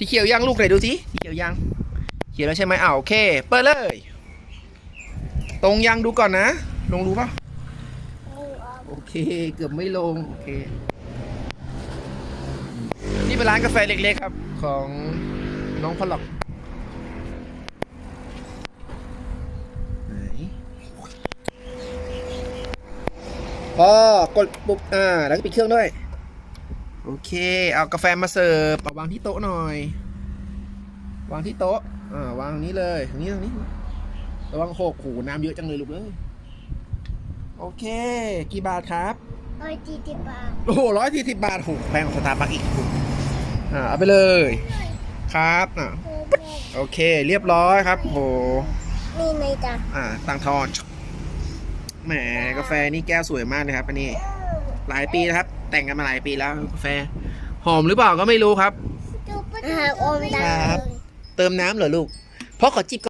สีเขียวยังลูกไหนดูสิสีเขียวยังเขียวแล้วใช่ไหมอ้าวโอเค เปิดเลย ตรงยังดูก่อนนะ ลงรู้ปะโอเค เกือบไม่ลง โอเค นี่เป็นร้านกาแฟเล็กๆครับ ของน้องพลอกพอกดปุ๊บ อ่า แล้วก็ปิดเครื่องด้วย โอเค เอากาแฟมาเสิร์ฟเอาวางที่โต๊ะหน่อย วางที่โต๊ะอ่าวางตรงนี้เลยตรงนี้ตรงนี้ระวังหกหูน้ำเยอะจังเลยลูกเอ้ยโอเค กี่บาทครับเอ้ยจีจีบาท โอ้โหร้อยสี่สิบบาทโหแพงกว่าสตาร์บัคอีกอ่าเอาไปเลย ครับอ่าเออแม่โอเค เรียบร้อยครับโหนี่ในจ้ะอ่าตังทอนแหมกาแฟนี่แก้วสวยมากนะครับอันนี้ หลายปีนะครับ แต่งกันมาหลายปีแล้วกาแฟ หอมหรือเปล่าก็ไม่รู้ครับอ่าอมได้ ครับ เติมน้ำเหรอลูกเพราะขอจิบ